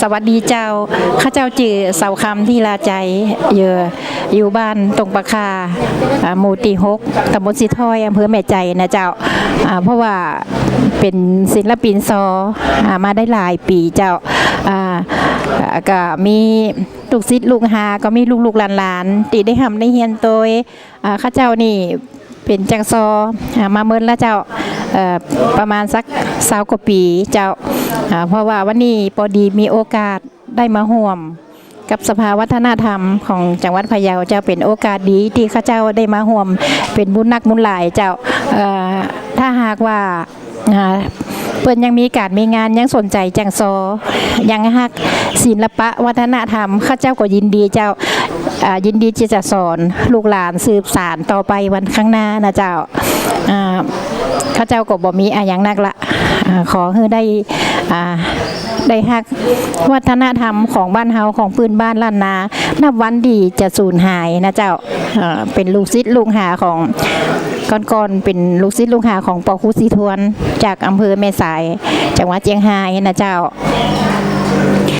สวัสดีเจ้า ข้าเจ้าจื่อเสาคำที่ลาใจอยู่อยู่บ้านตรงปะคาอ่าหมู่ตีหกตำบลสีถ้อยอำเภอแม่ใจนะเจ้า เพราะว่าเป็นศิลปินซออมาได้หลายปีเจ้าก็มีลูกศิษย์ลูกหา ก็มีลูกๆหลานๆตีได้ทำได้เฮียนตยอ่าข้าเจ้านี่เป็นจังซออมาเมินแล้วเจ้า ประมาณสักสาวกว่าปีเจ้าเพราะว่าวันนี้พอดีมีโอกาสได้มาห่วม กับสภาวัฒนธรรมของจังหวัดพะเยาเจ้าเป็นโอกาสดีที่ข้าเจ้าได้มาห่วม เป็นบุญนักบุญหลายเจ้าถ้าหากว่าเปิ้นยังมีการมีงานยังสนใจจังซอยังฮักศิลปะวัฒนธรรม ข้าเจ้าก็ยินดีเจ้ายินดีที่จะสอนลูกหลานสืบสานต่อไปวันข้างหน้านะเจ้า ข้าเจ้าก็บ่มีอะหยังนักละขอให้ได้อาได้ฮักวัฒนธรรมของบ้านเฮาของพื้นบ้านล้านนา นับวันดีจะสูญหายนะเจ้าเป็นลูกศิษย์ลูกหาของก่อนๆเป็นลูกศิษย์ลูกหาของปอคุสีทวน จากอำเภอแม่สาย จังหวัดเชียงรายนะเจ้า